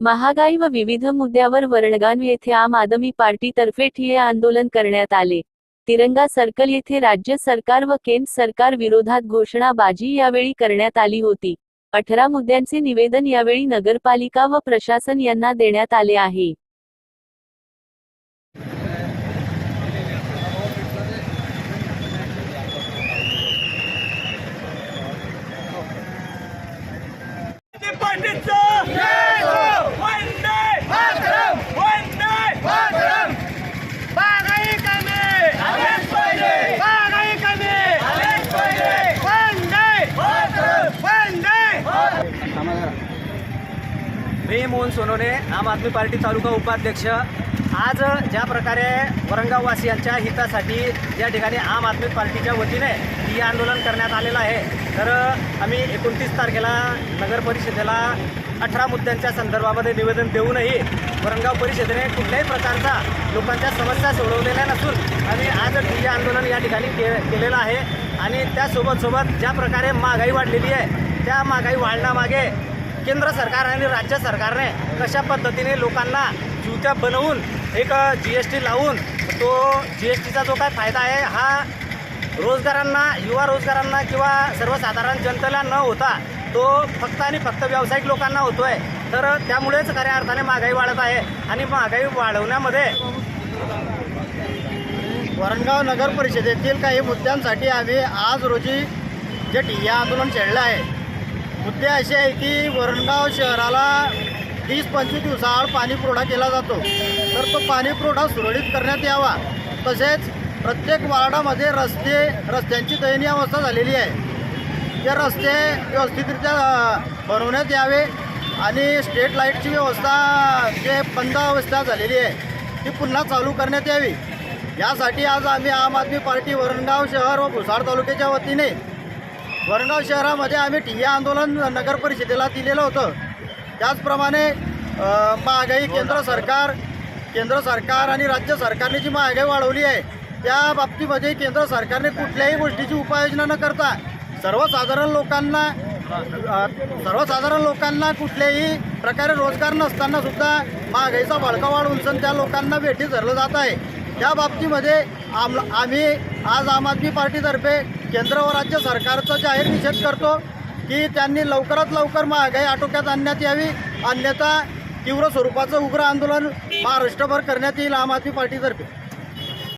महागाई व विविध मुद्द्यावर वरणगाव येथे आम आदमी पार्टीतर्फे ठिय्या आंदोलन करण्यात आले. तिरंगा सर्कल येथे राज्य सरकार व केंद्र सरकार विरोधात घोषणाबाजी यावेळी करण्यात आली होती. अठरा मुद्द्यांचे निवेदन यावेळी नगरपालिका व प्रशासन यांना देण्यात आले आहे. ते मी मोहन सोनोने आम आदमी पार्टी तालुका उपाध्यक्ष. आज ज्या प्रकारे वरंगाववासियांच्या हितासाठी या ठिकाणी आम आदमी पार्टीच्या वतीने ही आंदोलन करण्यात आलेलं आहे तर आम्ही एकोणतीस तारखेला नगर परिषदेला अठरा मुद्द्यांच्या संदर्भामध्ये निवेदन देऊनही वरंगाव परिषदेने कुठल्याही प्रकारचा लोकांच्या समस्या सोडवलेल्या नसून आम्ही आज ठिय्या आंदोलन या ठिकाणी के केलेलं आहे. आणि त्यासोबत सोबत ज्या प्रकारे महागाई वाढलेली आहे त्या महागाई वाढण्यामागे केंद्र सरकार आणि राज्य सरकारने कशा पद्धतीने लोकांना जीवत्या बनवून एक जी एस टी लावून तो जी एस टीचा जो काय फायदा आहे हा रोजगारांना युवा रोजगारांना किंवा सर्वसाधारण जनतेला न होता तो फक्त आणि फक्त व्यावसायिक लोकांना होतो आहे तर त्यामुळेच खऱ्या अर्थाने महागाई वाढत आहे आणि महागाई वाढवण्यामध्ये वरणगाव नगर परिषदेतील काही मुद्द्यांसाठी आम्ही आज रोजी जे ठिय्या आंदोलन छेडलं आहे. मुद्दे असे आहे की वरणगाव शहराला तीस पंचवीस दिवसाआड पाणी पुरवठा केला जातो. तर तो पाणी पुरवठा सुरळीत करण्यात यावा. तसेच प्रत्येक वार्डामध्ये रस्ते रस्त्यांची दयनीय अवस्था झालेली आहे. ते रस्ते व्यवस्थितरित्या बनवण्यात यावे आणि स्ट्रीट लाईटची व्यवस्था जे बंद अवस्था झालेली आहे ती पुन्हा चालू करण्यात यावी. यासाठी आज आम्ही आम आदमी पार्टी वरणगाव शहर व भुसार तालुक्याच्या वतीने वरणगाव शहरामध्ये आम्ही ठिय्या आंदोलन नगर परिषदेला दिलेलं होतं. त्याचप्रमाणे महागाई केंद्र सरकार केंद्र सरकार आणि राज्य सरकारने जी महागाई वाढवली आहे त्या बाबतीमध्ये केंद्र सरकारने कुठल्याही गोष्टीची उपाययोजना न करता सर्वसाधारण लोकांना सर्वसाधारण लोकांना कुठल्याही प्रकारे रोजगार नसताना सुद्धा महागाईचा भडका वाढवून सण त्या लोकांना भेटी धरलं जात आहे. त्या बाबतीमध्ये आम आम्ही आज आम आदमी पार्टीतर्फे केंद्र व राज्य सरकारचा जाहीर निषेध करतो की त्यांनी लवकरात लवकर महागाई आटोक्यात आणण्यात यावी अन्यथा तीव्र स्वरूपाचं उग्र आंदोलन महाराष्ट्रभर करण्यात येईल आम आदमी पार्टीतर्फे.